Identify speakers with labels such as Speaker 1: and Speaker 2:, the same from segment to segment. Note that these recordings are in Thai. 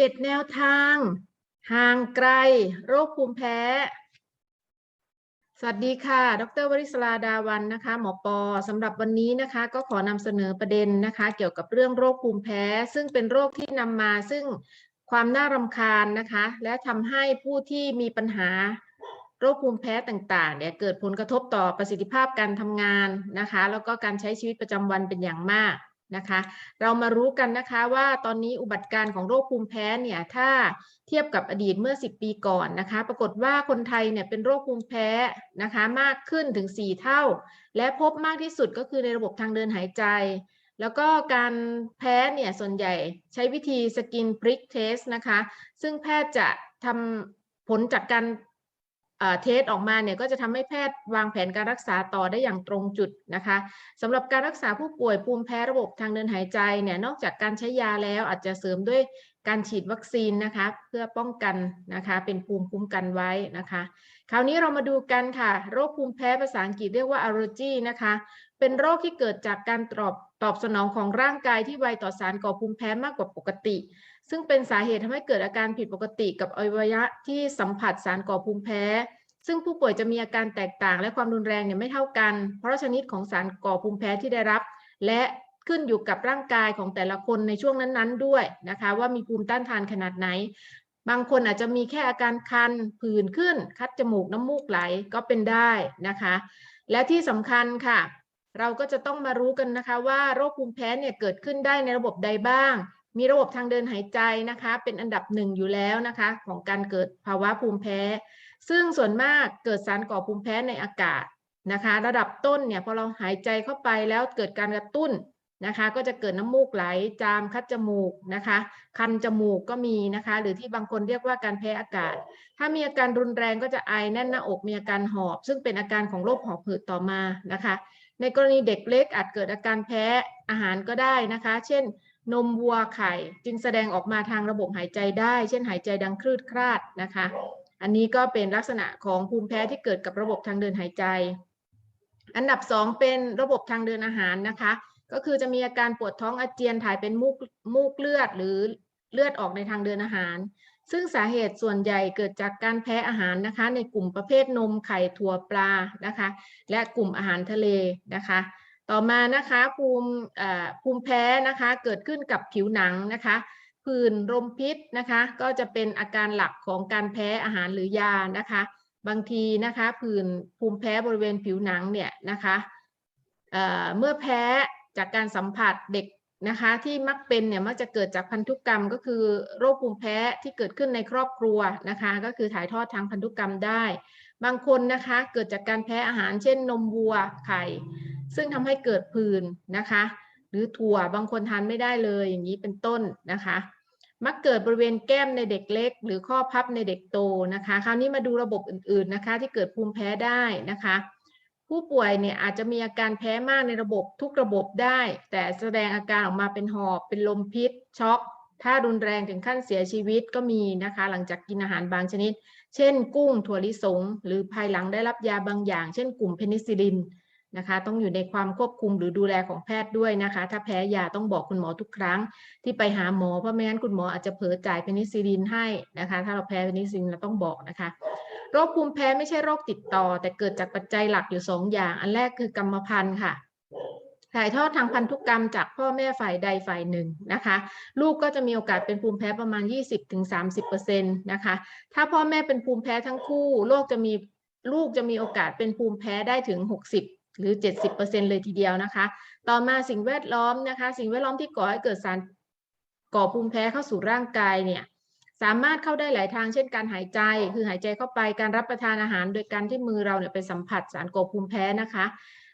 Speaker 1: เจ็ดแนวทาง ห่างไกล โรคภูมิแพ้ สวัสดีค่ะ ดรวริศราดาวันนะคะ หมอปอสำหรับวันนี้นะคะ ก็ขอนำเสนอประเด็นนะคะ เกี่ยวกับเรื่องโรคภูมิแพ้ ซึ่งเป็นโรคที่นำมาซึ่งความน่ารำคาญนะคะ และทำให้ผู้ที่มีปัญหาโรคภูมิแพ้ต่างๆเนี่ยเกิดผลกระทบต่อประสิทธิภาพการทำงานนะคะ แล้วก็การใช้ชีวิตประจำวันเป็นอย่างมาก นะคะ เรามารู้กันนะคะว่าตอนนี้อุบัติการของโรคภูมิแพ้เนี่ยถ้าเทียบกับอดีตเมื่อ 10 ปีก่อนนะคะ ปรากฏว่าคนไทยเนี่ยเป็นโรคภูมิแพ้นะคะมากขึ้นถึง 4 เท่า และพบมากที่สุดก็คือในระบบทางเดินหายใจ แล้วก็การแพ้เนี่ยส่วนใหญ่ใช้วิธีสกินพริกเทสนะคะ ซึ่งแพทย์จะทำผลจากการ เทสออกมาเนี่ยก็จะทำให้แพทย์วางแผนการรักษาต่อได้อย่างตรงจุดนะคะสำหรับการรักษาผู้ป่วยภูมิแพ้ระบบทางเดินหายใจเนี่ยนอกจากการใช้ยาแล้วอาจจะเสริมด้วยการฉีดวัคซีนนะคะ เพื่อป้องกันนะคะ เป็นภูมิคุ้มกันไว้นะคะ คราวนี้เรามาดูกันค่ะ โรคภูมิแพ้ภาษาอังกฤษเรียกว่า allergy นะคะ เป็นโรคที่เกิดจากการตอบตอบสนองของร่างกายที่ไวต่อสารก่อภูมิแพ้มากกว่าปกติ ซึ่งเป็นสาเหตุทำให้เกิดอาการผิดปกติกับอวัยวะที่สัมผัสสารก่อภูมิแพ้ ซึ่งผู้ป่วยจะมีอาการแตกต่างและความรุนแรงเนี่ยไม่เท่ากัน เพราะชนิดของสารก่อภูมิแพ้ที่ได้รับ และขึ้นอยู่กับร่างกายของแต่ละคนในช่วงนั้นๆ ด้วยนะคะ ว่ามีภูมิต้านทานขนาดไหน บางคนอาจจะมีแค่อาการคันผื่นขึ้น คัดจมูกน้ำมูกไหลก็เป็นได้นะคะ และที่สำคัญค่ะ เราก็จะต้องมารู้กันนะคะว่าโรคภูมิแพ้เนี่ยเกิดขึ้นได้ในระบบใดบ้าง มีระบบทางเดินหายใจนะคะ เป็นอันดับหนึ่งอยู่แล้วนะคะ ของการเกิดภาวะภูมิแพ้ ซึ่งส่วนมากเกิดสารก่อภูมิแพ้ในอากาศนะคะ ระดับต้นเนี่ยพอเราหายใจเข้าไปแล้วเกิดการกระตุ้นนะคะ ก็จะเกิดน้ำมูกไหลจามคัดจมูกนะคะ คันจมูกก็มีนะคะ หรือที่บางคนเรียกว่าการแพ้อากาศ ถ้ามีอาการรุนแรงก็จะไอแน่นหน้าอกมีอาการหอบ ซึ่งเป็นอาการของโรคหอบหืดต่อมานะคะ ในกรณีเด็กเล็กอาจเกิดอาการแพ้อาหารก็ได้นะคะ เช่น นมวัวไข่ จึงแสดงออกมาทางระบบหายใจได้ เช่นหายใจดังคลืดคลาดนะคะ อันนี้ก็เป็นลักษณะของภูมิแพ้ที่เกิดกับระบบทางเดินหายใจ อันดับสองเป็นระบบทางเดินอาหารนะคะ ก็คือจะมีอาการปวดท้องอาเจียนถ่ายเป็นมูกมูกเลือดหรือเลือดออกในทางเดินอาหาร ซึ่งสาเหตุส่วนใหญ่เกิดจากการแพ้อาหารนะคะ ในกลุ่มประเภทนมไข่ถั่วปลานะคะ และกลุ่มอาหารทะเลนะคะ ต่อมานะคะภูมิภูมิแพ้นะคะเกิดขึ้นกับผิวหนังนะคะผื่นลมพิษนะคะก็จะเป็นอาการหลักของการแพ้อาหารหรือยานะคะ บางทีนะคะผื่นภูมิแพ้บริเวณผิวหนังเนี่ยนะคะเเมื่อแพ้จากการสัมผัสเด็กนะคะที่มักเป็นเนี่ยมักจะเกิดจากพันธุกรรมก็คือโรคภูมิแพ้ที่เกิดขึ้นในครอบครัวนะคะก็คือถ่ายทอดทางพันธุกรรมได้ บางคนนะคะเกิดจากการแพ้อาหารเช่นนมวัวไข่ ซึ่งทำให้เกิดผื่นนะคะ หรือถั่วบางคนทานไม่ได้เลยอย่างนี้เป็นต้นนะคะ มักเกิดบริเวณแก้มในเด็กเล็ก หรือข้อพับในเด็กโตนะคะ คราวนี้มาดูระบบอื่นๆนะคะ ที่เกิดภูมิแพ้ได้นะคะ ผู้ป่วยเนี่ยอาจจะมีอาการแพ้มากในระบบทุกระบบได้ แต่แสดงอาการออกมาเป็นหอบ เป็นลมพิษ ช็อกถ้ารุนแรงถึงขั้นเสียชีวิตก็มีนะคะ หลังจากกินอาหารบางชนิด เช่น กุ้งถั่วลิสง หรือภายหลังได้รับยาบางอย่าง เช่นกลุ่มเพนิซิลิน นะคะ ต้องอยู่ในความควบคุมหรือดูแลของแพทย์ด้วยนะคะ ถ้าแพ้ยาต้องบอกคุณหมอทุกครั้ง ที่ไปหาหมอเพราะไม่งั้นคุณหมออาจจะเผลอจ่ายเพนิซิลินให้นะคะ ถ้าเราแพ้เพนิซิลินเราต้องบอกนะคะโรคภูมิแพ้ไม่ใช่โรคติดต่อ แต่เกิดจากปัจจัยหลักอยู่สองอย่าง อันแรกคือกรรมพันธุ์ค่ะถ่ายทอดทางพันธุกรรมจากพ่อแม่ฝ่ายใดฝ่ายหนึ่งนะคะ ลูกก็จะมีโอกาสเป็นภูมิแพ้ประมาณ 20-30%นะคะ ถ้าพ่อแม่เป็นภูมิแพ้ทั้งคู่ โรคจะมีลูกจะมีโอกาสเป็นภูมิแพ้ได้ถึง 60 หรือ 70%เลยทีเดียวนะคะ ต่อมาสิ่งแวดล้อมนะคะ สิ่งแวดล้อมที่ก่อให้เกิดสารก่อภูมิแพ้เข้าสู่ร่างกายเนี่ยสามารถเข้าได้หลายทางเช่นการหายใจ คือหายใจเข้าไปการรับประทานอาหาร โดยการที่มือเราเนี่ยไปสัมผัสสารก่อภูมิแพ้นะคะ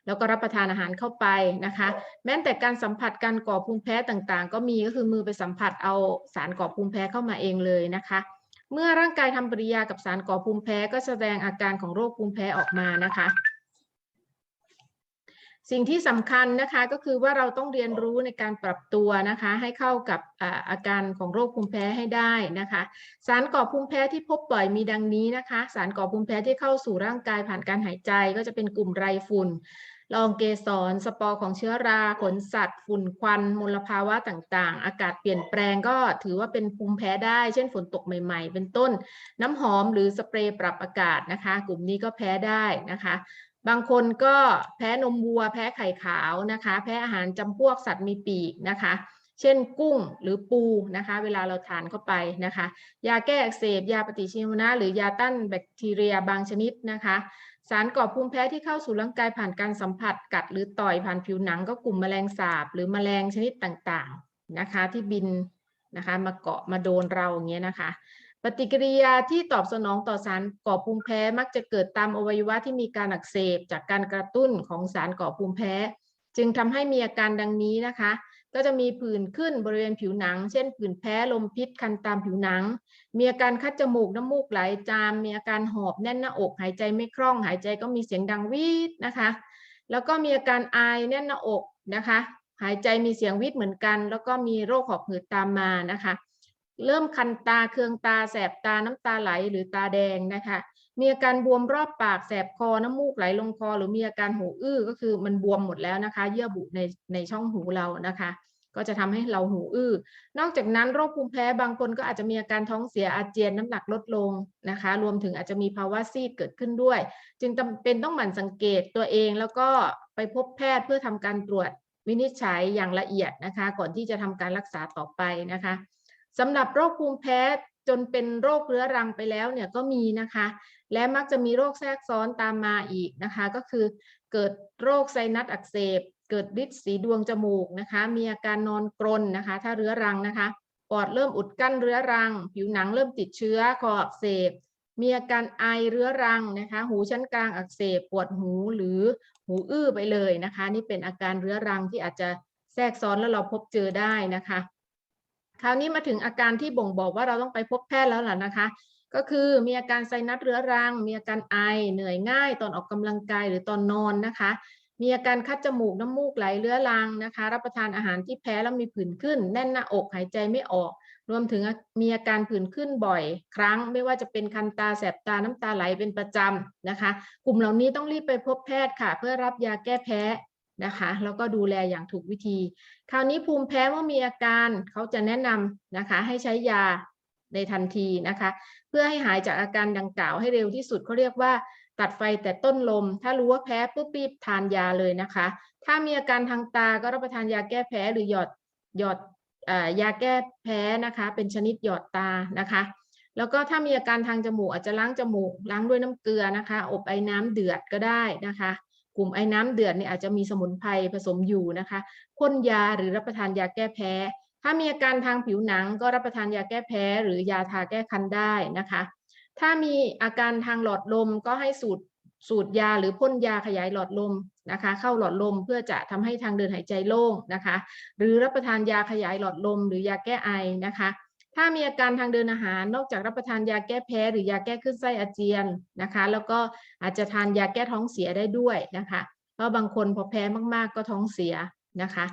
Speaker 1: แล้วก็รับประทานอาหารเข้าไปนะคะ แม้แต่การสัมผัสการก่อภูมิแพ้ต่างๆ ก็มีก็คือมือไปสัมผัสเอาสารก่อภูมิแพ้เข้ามาเองเลยนะคะ เมื่อร่างกายทำปฏิกิริยากับสารก่อภูมิแพ้ก็แสดงอาการของโรคภูมิแพ้ออกมานะคะ สิ่งที่สำคัญนะคะก็คือว่าเราต้องเรียนรู้ในการปรับตัวนะคะ ให้เข้ากับอาการของโรคภูมิแพ้ให้ได้นะคะ สารก่อภูมิแพ้ที่พบบ่อยมีดังนี้นะคะ สารก่อภูมิแพ้ที่เข้าสู่ร่างกายผ่านการหายใจ ก็จะเป็นกลุ่มไรฝุ่นลอองเกสรสปอร์ของเชื้อราขนสัตว์ ฝุ่นควันมลภาวะต่างๆ อากาศเปลี่ยนแปลงก็ถือว่าเป็นภูมิแพ้ได้ เช่นฝนตกใหม่ ๆ เป็นต้น น้ำหอมหรือสเปรย์ปรับอากาศนะคะ กลุ่มนี้ก็แพ้ได้นะคะ บางคนก็แพ้นมวัว แพ้ไข่ขาวนะคะ แพ้อาหารจำพวกสัตว์มีปีกนะคะ เช่นกุ้งหรือปูนะคะ เวลาเราทานเข้าไปนะคะ ยาแก้อักเสบยาปฏิชีวนะ หรือยาต้านแบคทีเรียบางชนิดนะคะ สารก่อภูมิแพ้ที่เข้าสู่ร่างกายผ่านการสัมผัสกัด หรือต่อยผ่านผิวหนังก็กลุ่มแมลงสาบ หรือแมลงชนิดต่างๆนะคะ ที่บินนะคะ มาเกาะมาโดนเราอย่างเงี้ยนะคะ ปฏิกิริยาที่ตอบสนองต่อสารก่อภูมิแพ้มักจะเกิดตามอวัยวะที่มีการอักเสบจากการกระตุ้นของสารก่อภูมิแพ้ จึงทำให้มีอาการดังนี้นะคะ ก็จะมีผื่นขึ้นบริเวณผิวหนัง เช่นผื่นแพ้ลมพิษคันตามผิวหนัง มีอาการคัดจมูกน้ำมูกไหลจาม มีอาการหอบแน่นหน้าอก หายใจไม่คล่อง หายใจก็มีเสียงดังวีดนะคะ แล้วก็มีอาการไอแน่นหน้าอกนะคะ หายใจมีเสียงวิดเหมือนกัน แล้วก็มีโรคหอบหืดตามมานะคะ เริ่มคันตาเคืองตาแสบตาน้ำตาไหลหรือตาแดงนะคะ มีอาการบวมรอบปากแสบคอน้ำมูกไหลลงคอ หรือมีอาการหูอื้อก็คือมันบวมหมดแล้วนะคะ เยื่อบุในในช่องหูเรานะคะ ก็จะทำให้เราหูอื้อ นอกจากนั้นโรคภูมิแพ้บางคนก็อาจจะมีอาการท้องเสียอาเจียนน้ำหนักลดลงนะคะ รวมถึงอาจจะมีภาวะซีดเกิดขึ้นด้วย จึงจำเป็นต้องหมั่นสังเกตตัวเองแล้วก็ไปพบแพทย์เพื่อทำการตรวจวินิจฉัยอย่างละเอียดนะคะ ก่อนที่จะทำการรักษาต่อไปนะคะ สำหรับโรคภูมิแพ้จนเป็นโรคเรื้อรังไปแล้วเนี่ยก็มีนะคะ และมักจะมีโรคแทรกซ้อนตามมาอีกนะคะ ก็คือเกิดโรคไซนัสอักเสบ เกิดฤทธิ์สีดวงจมูกนะคะ มีอาการนอนกรนนะคะ ถ้าเรื้อรังนะคะ ปอดเริ่มอุดกั้นเรื้อรัง ผิวหนังเริ่มติดเชื้อคออักเสบ มีอาการไอเรื้อรังนะคะ หูชั้นกลางอักเสบ ปวดหูหรือหูอื้อไปเลยนะคะ นี่เป็นอาการเรื้อรังที่อาจจะแทรกซ้อนแล้วเราพบเจอได้นะคะ คราวนี้มาถึงอาการที่บ่งบอกว่าเราต้องไปพบแพทย์แล้วล่ะนะคะ ก็คือมีอาการไซนัสเรื้อรัง มีอาการไอเหนื่อยง่าย ตอนออกกำลังกายหรือตอนนอนนะคะ มีอาการคัดจมูกน้ำมูกไหลเรื้อรังนะคะ รับประทานอาหารที่แพ้แล้วมีผื่นขึ้น แน่นหน้าอกหายใจไม่ออก รวมถึงมีอาการผื่นขึ้นบ่อย ครั้ง ไม่ว่าจะเป็นคันตาแสบตาน้ำตาไหลเป็นประจำนะคะ กลุ่มเหล่านี้ต้องรีบไปพบแพทย์ค่ะ เพื่อรับยาแก้แพ้ นะคะแล้วก็ดูแลอย่างถูกวิธี คราวนี้ภูมิแพ้เมื่อมีอาการเขาจะแนะนำนะคะให้ใช้ยาในทันทีนะคะ เพื่อให้หายจากอาการดังกล่าวให้เร็วที่สุดเขาเรียกว่าตัดไฟแต่ต้นลม ถ้ารู้ว่าแพ้ปุ๊บรีบทานยาเลยนะคะ ถ้ามีอาการทางตาก็รับประทานยาแก้แพ้หรือหยอดหยอดอยาแก้แพ้นะคะ เป็นชนิดหยอดตานะคะ แล้วก็ถ้ามีอาการทางจมูกอาจจะล้างจมูกล้างด้วยน้ำเกลือนะคะ อบไอ้น้ำเดือดก็ได้นะคะ กลุ่มไอ้น้ำเดือดเนี่ยอาจจะมีสมุนไพรผสมอยู่นะคะพ่นยาหรือรับประทานยาแก้แพ้ ถ้ามีอาการทางผิวหนังก็รับประทานยาแก้แพ้ หรือยาทาแก้คันได้นะคะ ถ้ามีอาการทางหลอดลมก็ให้สูดสูดยาหรือพ่นยาขยายหลอดลมนะคะ เข้าหลอดลมเพื่อจะทำให้ทางเดินหายใจโล่งนะคะ หรือรับประทานยาขยายหลอดลม หรือยาแก้ไอนะคะ ถ้ามีอาการทางเดินอาหาร นอกจากรับประทานยาแก้แพ้ หรือยาแก้คลื่นไส้อาเจียนนะคะ แล้วก็อาจจะทานยาแก้ท้องเสียได้ด้วยนะคะเพราะบางคนพอแพ้มากๆก็ท้องเสียนะคะ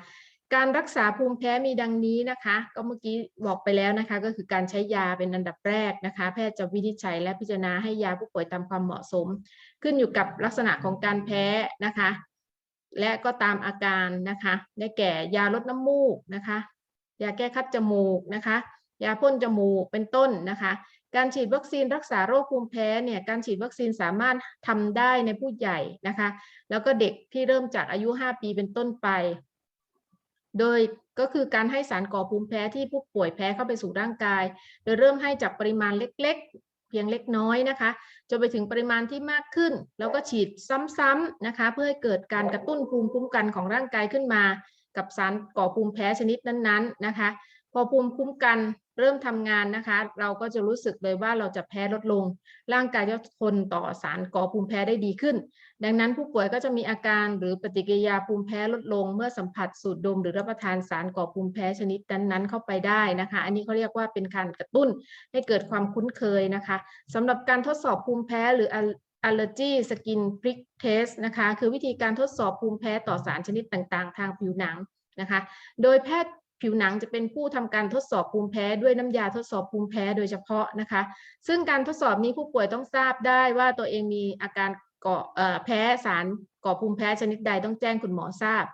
Speaker 1: การรักษาภูมิแพ้มีดังนี้นะคะ ก็เมื่อกี้บอกไปแล้วนะคะ ก็คือการใช้ยาเป็นอันดับแรกนะคะ แพทย์จะวินิจฉัยและพิจารณาให้ยาผู้ป่วยตามความเหมาะสม ขึ้นอยู่กับลักษณะของการแพ้นะคะ และก็ตามอาการนะคะ ได้แก่ยาลดน้ำมูกนะคะ ยาแก้คัดจมูกนะคะ ยาพ่นจมูกเป็นต้นนะคะ การฉีดวัคซีนรักษาโรคภูมิแพ้เนี่ยการฉีดวัคซีนสามารถทำได้ในผู้ใหญ่นะคะ แล้วก็เด็กที่เริ่มจากอายุ 5 ปีเป็นต้นไป โดยก็คือการให้สารก่อภูมิแพ้ที่ผู้ป่วยแพ้เข้าไปสู่ร่างกาย โดยเริ่มให้จากปริมาณเล็กๆเพียงเล็กน้อยนะคะจนไปถึงปริมาณที่มากขึ้น แล้วก็ฉีดซ้ำๆนะคะ เพื่อให้เกิดการกระตุ้นภูมิคุ้มกันของร่างกายขึ้นมา กับสารก่อภูมิแพ้ชนิดนั้นๆนะคะ พอภูมิคุ้มกันเริ่มทำงานนะคะ เราก็จะรู้สึกเลยว่าเราจะแพ้ลดลง ร่างกายจะทนต่อสารก่อภูมิแพ้ได้ดีขึ้น ดังนั้นผู้ป่วยก็จะมีอาการหรือปฏิกิริยาภูมิแพ้ลดลง เมื่อสัมผัสสูดดม หรือรับประทานสารก่อภูมิแพ้ชนิดนั้นๆเข้าไปได้นะคะ อันนี้เขาเรียกว่าเป็นการกระตุ้นให้เกิดความคุ้นเคยนะคะสำหรับการทดสอบภูมิแพ้หรือ allergy skin prick test นะคะ คือวิธีการทดสอบภูมิแพ้ต่อสารชนิดต่างๆ ทางผิวหนังนะคะ โดยแพทย์ ผิวหนังจะเป็นผู้ทำการทดสอบภูมิแพ้ด้วยน้ำยาทดสอบภูมิแพ้โดยเฉพาะนะคะ ซึ่งการทดสอบนี้ผู้ป่วยต้องทราบได้ว่าตัวเองมีอาการก่อเอ่อแพ้สารก่อภูมิแพ้ชนิดใดต้องแจ้งคุณหมอทราบ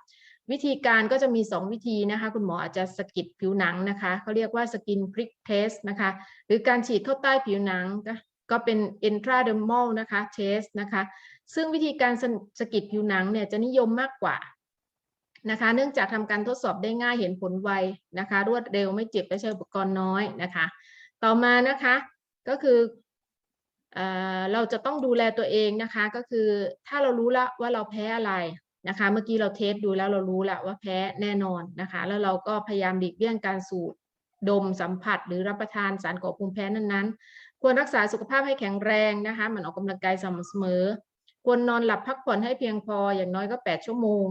Speaker 1: วิธีการก็จะมี 2 วิธีนะคะ คุณหมออาจจะสกิดผิวหนังนะคะเขาเรียกว่าสกินพริกเทสนะคะ หรือการฉีดเข้าใต้ผิวหนังก็เป็น intradermal นะคะเทสนะคะ ซึ่งวิธีการสสกิดผิวหนังเนี่ยจะนิยมมากกว่า นะคะ เนื่องจากทำการทดสอบได้ง่ายเห็นผลไวนะคะ รวดเร็วไม่เจ็บและใช้อุปกรณ์น้อยนะคะ ต่อมานะคะก็คือเราจะต้องดูแลตัวเองนะคะ ก็คือถ้าเรารู้แล้วว่าเราแพ้อะไรนะคะ เมื่อกี้เราเทสดูแล้วเรารู้แล้วว่าแพ้แน่นอนนะคะ แล้วเราก็พยายามหลีกเลี่ยงการสูดดมสัมผัส หรือรับประทานสารก่อภูมิแพ้นั้นๆ ควรรักษาสุขภาพให้แข็งแรงนะคะมันออกกำลังกายสม่ำเสมอ ควรนอนหลับพักผ่อนให้เพียงพออย่างน้อยก็ 8 ชั่วโมง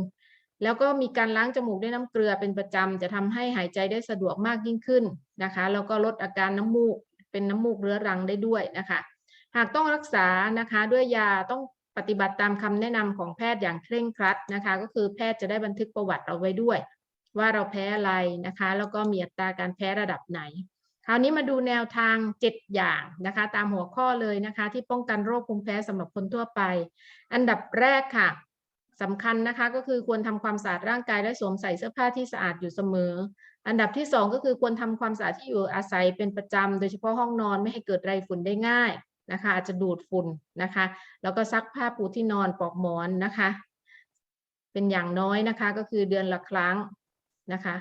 Speaker 1: แล้วก็มีการล้างจมูกด้วยน้ำเกลือเป็นประจำจะทำให้หายใจได้สะดวกมากยิ่งขึ้นนะคะ แล้วก็ลดอาการน้ำมูกเป็นน้ำมูกเรื้อรังได้ด้วยนะคะ หากต้องรักษานะคะด้วยยาต้องปฏิบัติตามคำแนะนำของแพทย์อย่างเคร่งครัดนะคะ ก็คือแพทย์จะได้บันทึกประวัติเอาไว้ด้วย ว่าเราแพ้อะไรนะคะ แล้วก็มีอัตราการแพ้ระดับไหน คราวนี้มาดูแนวทาง 7 อย่างนะคะ ตามหัวข้อเลยนะคะ ที่ป้องกันโรคภูมิแพ้สำหรับคนทั่วไป อันดับแรกค่ะ สำคัญนะคะก็คือควรทำความสะอาดร่างกายและสวมใส่เสื้อผ้าที่สะอาดอยู่เสมอ อันดับที่ 2 ก็คือควรทำความสะอาดที่อยู่อาศัยเป็นประจำโดยเฉพาะห้องนอนไม่ให้เกิดไรฝุ่นได้ง่ายนะคะอาจจะดูดฝุ่นนะคะ แล้วก็ซักผ้าปูที่นอนปลอกหมอนนะคะ เป็นอย่างน้อยนะคะก็คือเดือนละครั้งนะคะ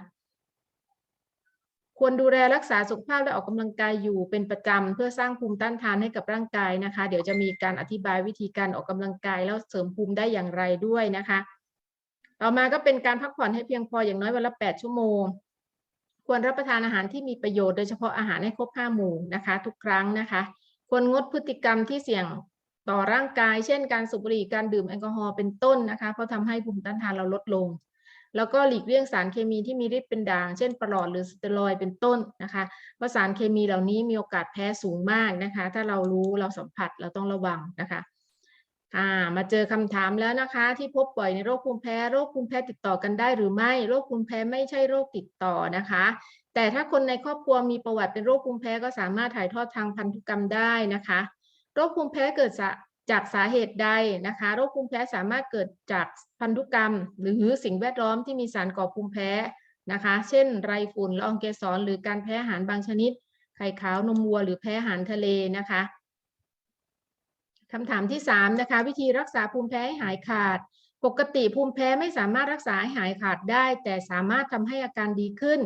Speaker 1: ควรดูแลรักษาสุขภาพและออกกำลังกายอยู่เป็นประจำเพื่อสร้างภูมิต้านทานให้กับร่างกายนะคะ เดี๋ยวจะมีการอธิบายวิธีการออกกำลังกายแล้วเสริมภูมิได้อย่างไรด้วยนะคะ ต่อมาก็เป็นการพักผ่อนให้เพียงพออย่างน้อยวันละ 8 ชั่วโมง ควรรับประทานอาหารที่มีประโยชน์โดยเฉพาะอาหารให้ครบ5หมู่นะคะ ทุกครั้งนะคะ ควรงดพฤติกรรมที่เสี่ยงต่อร่างกาย เช่น การสูบบุหรี่การดื่มแอลกอฮอล์เป็นต้นนะคะ เพราะทำให้ภูมิต้านทานเราลดลง แล้วก็หลีกเลี่ยงสารเคมีที่มีฤทธิ์เป็นด่าง เช่นปลอดหรือสเตียรอยเป็นต้นนะคะ เพราะสารเคมีเหล่านี้มีโอกาสแพ้สูงมากนะคะ ถ้าเรารู้เราสัมผัสเราต้องระวังนะคะมาเจอคำถามแล้วนะคะ ที่พบบ่อยในโรคภูมิแพ้โรคภูมิแพ้ติดต่อกันได้หรือไม่โรคภูมิแพ้ไม่ใช่โรคติดต่อนะคะ แต่ถ้าคนในครอบครัวมีประวัติเป็นโรคภูมิแพ้ก็สามารถถ่ายทอดทางพันธุกรรมได้นะคะ โรคภูมิแพ้เกิด จากสาเหตุใดนะคะโรคภูมิแพ้สามารถเกิดจากพันธุกรรม หรือสิ่งแวดล้อมที่มีสารก่อภูมิแพ้นะคะ เช่น ไรฝุ่นละอองเกสรหรือการแพ้อาหารบางชนิด ไข่ขาวนมวัว หรือแพ้อาหารทะเลนะคะคำถามที่3นะคะวิธีรักษาภูมิแพ้ให้หายขาด ปกติภูมิแพ้ไม่สามารถรักษาให้หายขาดได้ แต่สามารถทำให้อาการดีขึ้น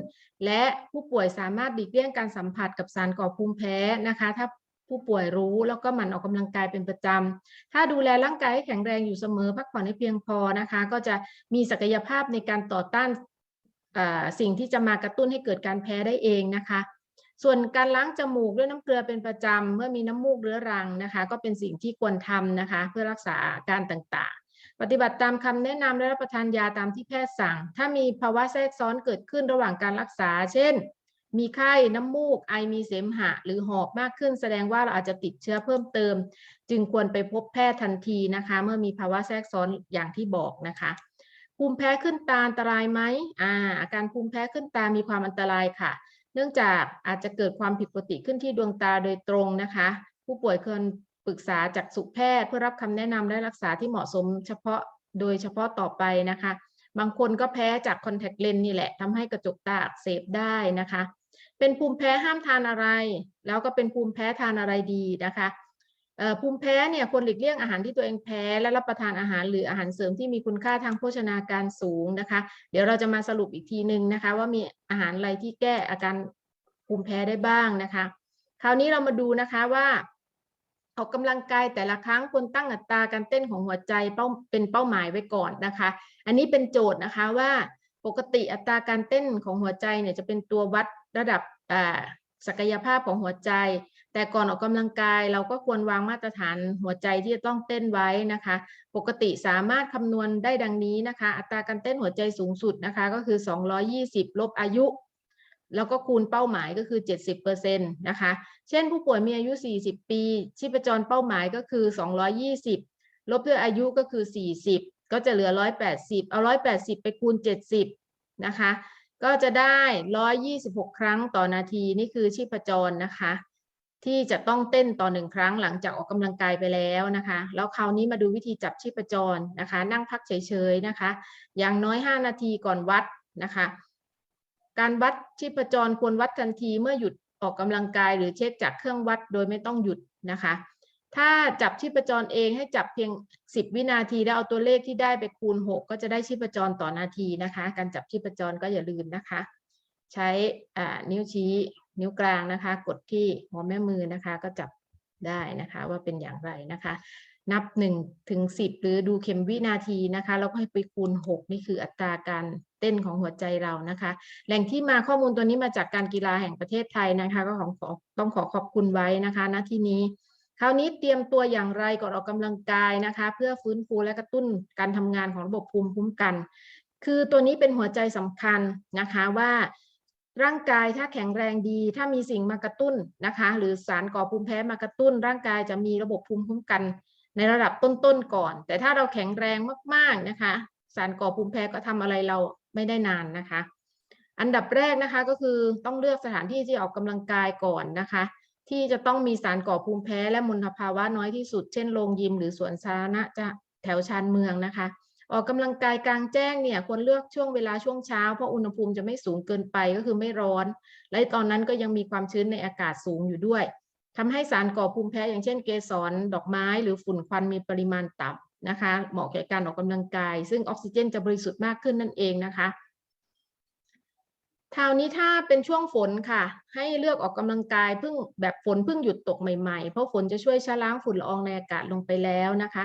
Speaker 1: และผู้ป่วยสามารถหลีกเลี่ยงการสัมผัสกับสารก่อภูมิแพ้นะคะ ถ้า ผู้ป่วยรู้แล้วก็หมั่นออกกำลังกายเป็นประจำถ้าดูแลร่างกายให้แข็งแรงอยู่เสมอ พักผ่อนให้เพียงพอนะคะ ก็จะมีศักยภาพในการต่อต้านสิ่งที่จะมากระตุ้นให้เกิดการแพ้ได้เองนะคะ ส่วนการล้างจมูกด้วยน้ำเกลือเป็นประจำเมื่อมีน้ำมูกเรื้อรังนะคะ ก็เป็นสิ่งที่ควรทำนะคะ เพื่อรักษาอาการต่างๆ ปฏิบัติตามคำแนะนำและรับประทานยาตามที่แพทย์สั่ง ถ้ามีภาวะแทรกซ้อนเกิดขึ้นระหว่างการรักษา เช่น มีไข้น้ำมูก ไอมีเสมหะ หรือหอบมากขึ้น แสดงว่าเราอาจจะติดเชื้อเพิ่มเติม จึงควรไปพบแพทย์ทันทีนะคะ เมื่อมีภาวะแทรกซ้อนอย่างที่บอกนะคะภูมิแพ้ขึ้นตาอันตรายไหมอ่าอาการภูมิแพ้ขึ้นตามีความอันตรายค่ะ เนื่องจากอาจจะเกิดความผิดปกติขึ้นที่ดวงตาโดยตรงนะคะ ผู้ป่วยควรปรึกษาจากสุแพทย์ เพื่อรับคำแนะนำและรักษาที่เหมาะสมเฉพาะโดยเฉพาะต่อไปนะคะ บางคนก็แพ้จากคอนแทคเลนส์นี่แหละทำให้กระจกตาอักเสบได้นะคะ เป็นภูมิแพ้ห้ามทานอะไร แล้วก็เป็นภูมิแพ้ทานอะไรดีนะคะภูมิแพ้เนี่ยควรหลีกเลี่ยงอาหารที่ตัวเองแพ้ และรับประทานอาหารหรืออาหารเสริมที่มีคุณค่าทางโภชนาการสูงนะคะ เดี๋ยวเราจะมาสรุปอีกทีหนึ่งนะคะ ว่ามีอาหารอะไรที่แก้อาการภูมิแพ้ได้บ้างนะคะ คราวนี้เรามาดูนะคะว่าออกกำลังกายแต่ละครั้งควรตั้งอัตราการเต้นของหัวใจเป้าเป็นเป้าหมายไว้ก่อนนะคะ อันนี้เป็นโจทย์นะคะว่า ปกติอัตราการเต้นของหัวใจเนี่ยจะเป็นตัววัดระดับศักยภาพของหัวใจ แต่ก่อนออกกำลังกายเราก็ควรวางมาตรฐานหัวใจที่จะต้องเต้นไว้นะคะ ปกติสามารถคำนวณได้ดังนี้นะคะ อัตราการเต้นหัวใจสูงสุดนะคะก็คือ 220 ลบอายุ แล้วก็คูณเป้าหมายก็คือ 70%นะคะ เช่นผู้ป่วยมีอายุ 40 ปี ชีพจรเป้าหมายก็คือ 220 ลบด้วยอายุก็คือ 40 ก็จะเหลือ 180 เอา 180 ไปคูณ 70 นะคะ ก็จะได้ 126 ครั้งต่อนาที นี่คือชีพจรนะคะ ที่จะต้องเต้นต่อหนึ่งครั้งหลังจากออกกำลังกายไปแล้วนะคะ แล้วคราวนี้มาดูวิธีจับชีพจรนะคะ นั่งพักเฉยๆนะคะ อย่างน้อย 5 นาทีก่อนวัดนะคะ การวัดชีพจรควรวัดทันทีเมื่อหยุดออกกำลังกายหรือเช็คจากเครื่องวัดโดยไม่ต้องหยุดนะคะ ถ้าจับชีพจรเองให้จับเพียง 10 วินาทีแล้วเอาตัวเลขที่ได้ไปคูณ 6 ก็จะได้ชีพจรต่อนาทีนะคะ การจับชีพจรก็อย่าลืมนะคะ ใช้นิ้วชี้นิ้วกลางนะคะ กดที่หัวแม่มือนะคะ ก็จับได้นะคะว่าเป็นอย่างไรนะคะ นับ1ถึง10 หรือดูเข็มวินาทีนะคะแล้วก็ให้ไปคูณ 6 นี่คืออัตราการเต้นของหัวใจเรานะคะ แหล่งที่มาข้อมูลตัวนี้มาจากการกีฬาแห่งประเทศไทยนะคะ ก็ของต้องขอขอบคุณไว้นะคะณที่นี้ คราวนี้เตรียมตัวอย่างไรก่อนออกกำลังกายนะคะ เพื่อฟื้นฟูและกระตุ้นการทำงานของระบบภูมิคุ้มกัน คือตัวนี้เป็นหัวใจสำคัญนะคะว่าร่างกายถ้าแข็งแรงดี ถ้ามีสิ่งมากระตุ้นนะคะ หรือสารก่อภูมิแพ้มากระตุ้น ร่างกายจะมีระบบภูมิคุ้มกัน ในระดับต้นๆก่อน แต่ถ้าเราแข็งแรงมากๆนะคะ สารก่อภูมิแพ้ก็ทำอะไรเราไม่ได้นานนะคะ อันดับแรกนะคะก็คือต้องเลือกสถานที่ที่ออกกำลังกายก่อนนะคะ ที่จะต้องมีสารก่อภูมิแพ้และมลภาวะน้อยที่สุด เช่นโรงยิมหรือสวนสาธารณะจะแถวชานเมืองนะคะ ออกกำลังกายกลางแจ้งเนี่ยควรเลือกช่วงเวลาช่วงเช้า เพราะอุณหภูมิจะไม่สูงเกินไปก็คือไม่ร้อน และตอนนั้นก็ยังมีความชื้นในอากาศสูงอยู่ด้วยทำให้สารก่อภูมิแพ้อย่างเช่นเกสรดอกไม้ หรือฝุ่นควันมีปริมาณต่ำนะคะ เหมาะแก่การออกกำลังกาย ซึ่งออกซิเจนจะบริสุทธิ์มากขึ้นนั่นเองนะคะ คราวนี้ถ้าเป็นช่วงฝนค่ะ ให้เลือกออกกำลังกายเพิ่งแบบฝนเพิ่งหยุดตกใหม่ๆ เพราะฝนจะช่วยชะล้างฝุ่นละอองในอากาศลงไปแล้วนะคะ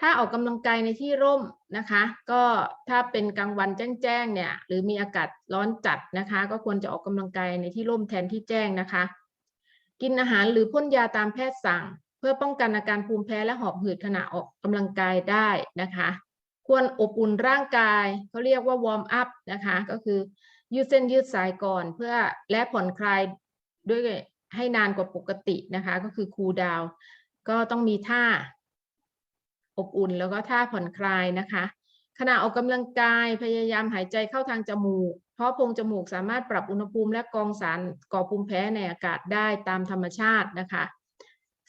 Speaker 1: ถ้าออกกำลังกายในที่ร่มนะคะ ก็ถ้าเป็นกลางวันแจ้งๆเนี่ยหรือมีอากาศร้อนจัดนะคะ ก็ควรจะออกกำลังกายในที่ร่มแทนที่แจ้งนะคะ กินอาหารหรือพ่นยาตามแพทย์สั่ง เพื่อป้องกันอาการภูมิแพ้และหอบหืดขณะออกกำลังกายได้นะคะ ควรอบอุ่นร่างกายเขาเรียกว่าวอร์มอัพนะคะก็คือ ยืดเส้นยืดสายก่อนเพื่อและผ่อนคลายด้วยให้นานกว่าปกตินะคะ ก็คือคูลดาวน์ก็ต้องมีท่าอบอุ่นแล้วก็ท่าผ่อนคลายนะคะ ขณะออกกำลังกายพยายามหายใจเข้าทางจมูก เพราะโพรงจมูกสามารถปรับอุณหภูมิและกองสารก่อภูมิแพ้ในอากาศได้ตามธรรมชาตินะคะ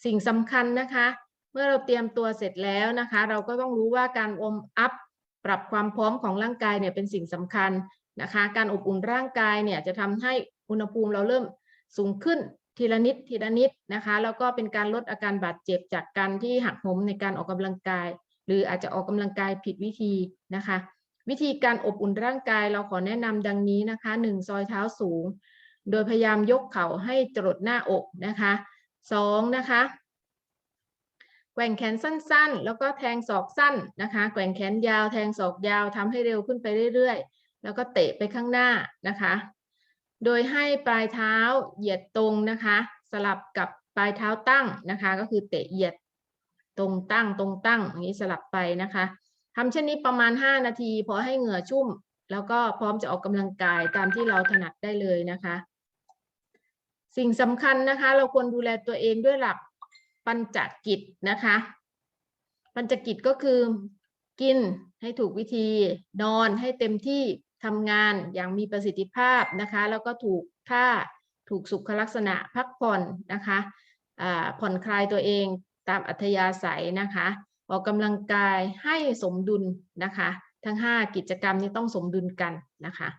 Speaker 1: สิ่งสำคัญนะคะ เมื่อเราเตรียมตัวเสร็จแล้วนะคะ เราก็ต้องรู้ว่าการอร์มอัพปรับความพร้อมของร่างกายเนี่ยเป็นสิ่งสำคัญ นะคะ การอบอุ่นร่างกายเนี่ยจะทำให้อุณหภูมิเราเริ่มสูงขึ้นทีละนิดทีละนิดนะคะ แล้วก็เป็นการลดอาการบาดเจ็บจากการที่หักโหมในการออกกำลังกาย หรืออาจจะออกกำลังกายผิดวิธีนะคะ วิธีการอบอุ่นร่างกายเราขอแนะนำดังนี้นะคะหนึ่งซอยเท้าสูง โดยพยายามยกเข่าให้จรดหน้าอกนะคะสองนะคะแกว่งแขนสั้นๆ แล้วก็แทงศอกสั้นนะคะ แกว่งแขนยาวแทงศอกยาวทำให้เร็วขึ้นไปเรื่อยๆ แล้วก็เตะไปข้างหน้านะคะ โดยให้ปลายเท้าเหยียดตรงนะคะ สลับกับปลายเท้าตั้งนะคะ ก็คือเตะเหยียดตรงตั้งตรงตั้งอย่างนี้สลับไปนะคะทำเช่นนี้ประมาณ 5 นาทีพอให้เหงื่อชุ่ม แล้วก็พร้อมจะออกกำลังกายตามที่เราถนัดได้เลยนะคะ สิ่งสำคัญนะคะ เราควรดูแลตัวเองด้วยหลักปัญจกิจนะคะ ปัญจกิจก็คือกินให้ถูกวิธีนอนให้เต็มที่ ทำงานอย่างมีประสิทธิภาพนะคะ แล้วก็ถูกท่าถูกสุขลักษณะพักผ่อนนะคะผ่อนคลายตัวเองตามอัธยาศัยนะคะ ออกกำลังกายให้สมดุลนะคะ ทั้ง 5 กิจกรรมนี้ต้องสมดุลกันนะคะ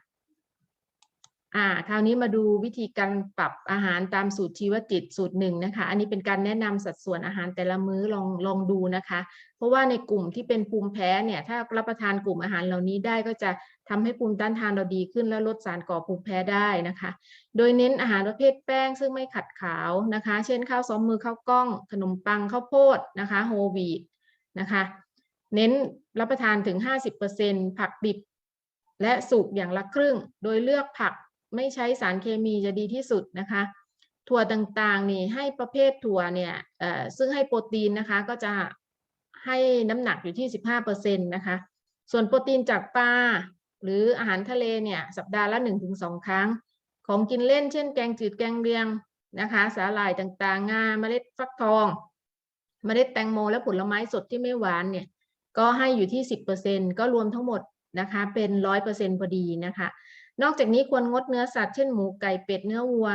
Speaker 1: อ่าคราวนี้มาดูวิธีการปรับอาหารตามสูตรชีวจิตสูตรหนึ่งนะคะ อันนี้เป็นการแนะนำสัดส่วนอาหารแต่ละมื้อลองลองดูนะคะ เพราะว่าในกลุ่มที่เป็นภูมิแพ้เนี่ยถ้ารับประทานกลุ่มอาหารเหล่านี้ได้ก็จะ ทำให้ภูมิต้านทานเราดีขึ้นและลดสารก่อภูมิแพ้ได้นะคะ โดยเน้นอาหารประเภทแป้งซึ่งไม่ขัดขาวนะคะ เช่นข้าวซ้อมมือข้าวกล้อง ขนมปังข้าวโพดนะคะโฮวีตนะคะ เน้นรับประทานถึง 50%ผักดิบ และสุกอย่างละครึ่ง โดยเลือกผักไม่ใช้สารเคมีจะดีที่สุดนะคะถั่วต่างๆนี่ให้ประเภทถั่วเนี่ยเอ่อซึ่งให้โปรตีนนะคะก็จะให้น้ำหนักอยู่ที่ 15%นะคะ ส่วนโปรตีนจากปลา หรืออาหารทะเลเนี่ยสัปดาห์ละ 1-2 ครั้ง ของกินเล่นเช่นแกงจืดแกงเลียงนะคะสาหร่ายต่างๆ งาเมล็ดฟักทอง เมล็ดแตงโมและผลไม้สดที่ไม่หวานเนี่ยก็ให้อยู่ที่ 10%ก็รวมทั้งหมดนะคะเป็น 100%พอดีนะคะ นอกจากนี้ควรงดเนื้อสัตว์เช่นหมูไก่เป็ดเนื้อวัว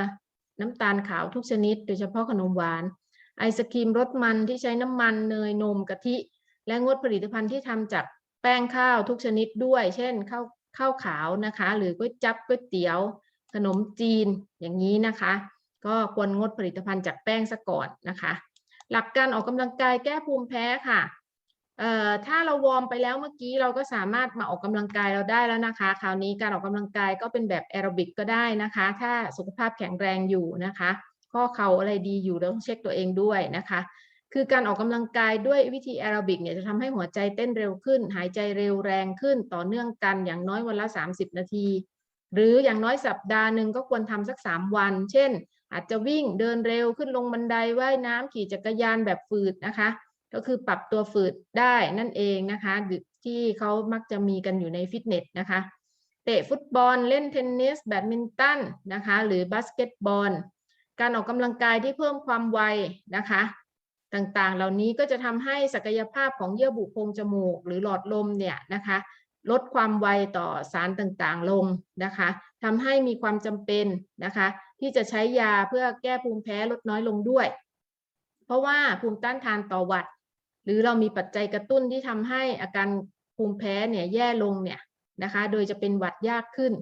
Speaker 1: น้ำตาลขาวทุกชนิด โดยเฉพาะขนมหวาน ไอศครีมรสมันที่ใช้น้ำมันเนยนมกะทิ และงดผลิตภัณฑ์ที่ทำจากแป้งข้าวทุกชนิดด้วย เช่นข้าว ข้าวขาวนะคะ หรือก๋วยจั๊บก๋วยเตี๋ยว ขนมจีนอย่างนี้นะคะ ก็ควรงดผลิตภัณฑ์จากแป้งซะก่อนนะคะ หลักการออกกำลังกายแก้ภูมิแพ้ค่ะเอ่อถ้าเราวอร์มไปแล้วเมื่อกี้เราก็สามารถมาออกกำลังกายเราได้แล้วนะคะ คราวนี้การออกกำลังกายก็เป็นแบบแอโรบิกก็ได้นะคะ ถ้าสุขภาพแข็งแรงอยู่นะคะ ข้อเข่าอะไรดีอยู่เราต้องเช็คตัวเองด้วยนะคะ คือการออกกำลังกายด้วยวิธีแอโรบิกเนี่ยจะทำให้หัวใจเต้นเร็วขึ้น หายใจเร็วแรงขึ้นต่อเนื่องกันอย่างน้อยวันละ 30 นาที หรืออย่างน้อยสัปดาห์หนึ่งก็ควรทำสัก 3 วัน เช่น อาจจะวิ่งเดินเร็วขึ้นลงบันไดว่ายน้ำขี่จักรยานแบบฝืดนะคะ ก็คือปรับตัวฝืดได้นั่นเองนะคะ ที่เขามักจะมีกันอยู่ในฟิตเนสนะคะเตะฟุตบอลเล่นเทนนิสแบดมินตันนะคะ หรือบาสเกตบอล การออกกำลังกายที่เพิ่มความไวนะคะ ต่างๆ เหล่านี้ก็จะทำให้ศักยภาพของเยื่อบุโพรงจมูก หรือหลอดลมเนี่ยนะคะลดความไวต่อสารต่างๆลงนะคะทำให้มีความจำเป็นนะคะ ที่จะใช้ยาเพื่อแก้ภูมิแพ้ลดน้อยลงด้วย เพราะว่าภูมิต้านทานต่อหวัด หรือเรามีปัจจัยกระตุ้นที่ทำให้อาการภูมิแพ้เนี่ยแย่ลงเนี่ยนะคะ โดยจะเป็นหวัดยากขึ้น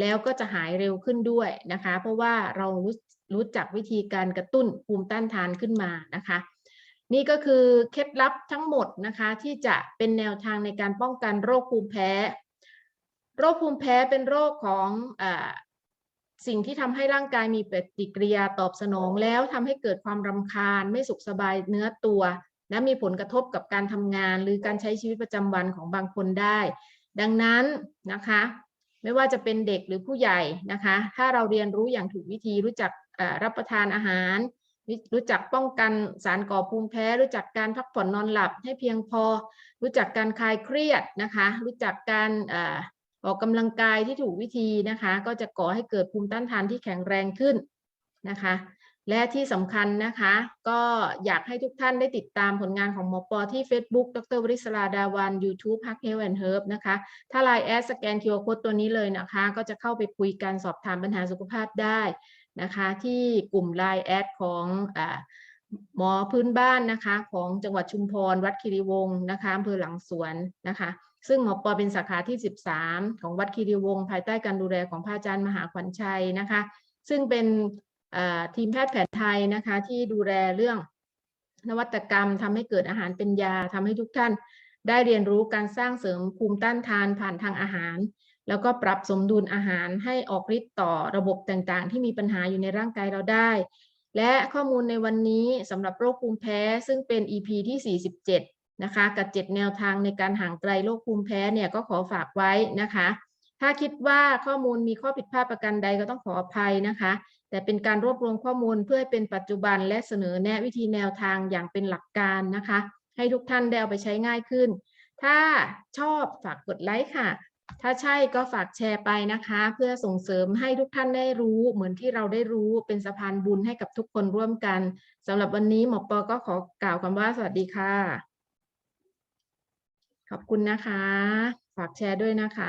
Speaker 1: แล้วก็จะหายเร็วขึ้นด้วยนะคะ เพราะว่าเรารู้รู้จักวิธีการกระตุ้นภูมิต้านทานขึ้นมานะคะ นี่ก็คือเคล็ดลับทั้งหมดนะคะที่จะเป็นแนวทางในการป้องกันโรคภูมิแพ้ โรคภูมิแพ้เป็นโรคของอสิ่งที่ทำให้ร่างกายมีปฏิกิริยาตอบสนอง แล้วทำให้เกิดความรำคาญ ไม่สุขสบายเนื้อตัว และมีผลกระทบกับการทำงาน หรือการใช้ชีวิตประจำวันของบางคนได้ ดังนั้นนะคะไม่ว่าจะเป็นเด็กหรือผู้ใหญ่นะคะ ถ้าเราเรียนรู้อย่างถูกวิธีรู้จักรับประทานอาหาร รู้จักป้องกันสารก่อภูมิแพ้ รู้จักการพักผ่อนนอนหลับให้เพียงพอ รู้จักการคลายเครียดนะคะ รู้จักการออออกกำลังกายที่ถูกวิธีนะคะ ก็จะก่อให้เกิดภูมิต้านทานที่แข็งแรงขึ้นนะคะ และที่สำคัญนะคะ ก็อยากให้ทุกท่านได้ติดตามผลงานของหมอปอที่ Facebook ดรวริศราดาวัน YouTube พักเฮลแอนเฮิร์บนะคะ ถ้า Line แอดสแกน QR Code ตัวนี้เลยนะคะ ก็จะเข้าไปคุยกันสอบถามปัญหาสุขภาพได้ นะคะที่กลุ่ม Line แอดของอหมอพื้นบ้านนะคะของจังหวัดชุมพร วัดคีรีวงศ์นะคะอำเภอหลังสวนนะคะ ซึ่งหมอปอเป็นสาขาที่ 13 ของวัดคีรีวงศ์ภายใต้การดูแลของพระอาจารย์มหาขวัญชัยนะคะ ซึ่งเป็นทีมแพทย์แผนไทยนะคะที่ดูแลเรื่องนวัตกรรมทำให้เกิดอาหารเป็นยาทำให้ทุกท่านได้เรียนรู้การสร้างเสริมภูมิต้านทานผ่านทางอาหาร แล้วก็ปรับสมดุลอาหารให้ออกฤทธิ์ต่อระบบต่างๆ ที่มีปัญหาอยู่ในร่างกายเราได้ และข้อมูลในวันนี้สำหรับโรคภูมิแพ้ซึ่งเป็น EP ที่ 47 นะคะ กับ 7 แนวทางในการห่างไกลโรคภูมิแพ้เนี่ยก็ขอฝากไว้นะคะ ถ้าคิดว่าข้อมูลมีข้อผิดพลาดประการใดก็ต้องขออภัยนะคะ แต่เป็นการรวบรวมข้อมูลเพื่อให้เป็นปัจจุบันและเสนอแนะวิธีแนวทางอย่างเป็นหลักการนะคะ ให้ทุกท่านได้เอาไปใช้ง่ายขึ้น ถ้าชอบฝากกดไลค์ค่ะ ถ้าใช่ก็ฝากแชร์ไปนะคะ เพื่อส่งเสริมให้ทุกท่านได้รู้ เหมือนที่เราได้รู้เป็นสะพานบุญให้กับทุกคนร่วมกันสำหรับวันนี้หมอปอก็ขอกล่าวคำว่าสวัสดีค่ะ ขอบคุณนะคะ ฝากแชร์ด้วยนะคะ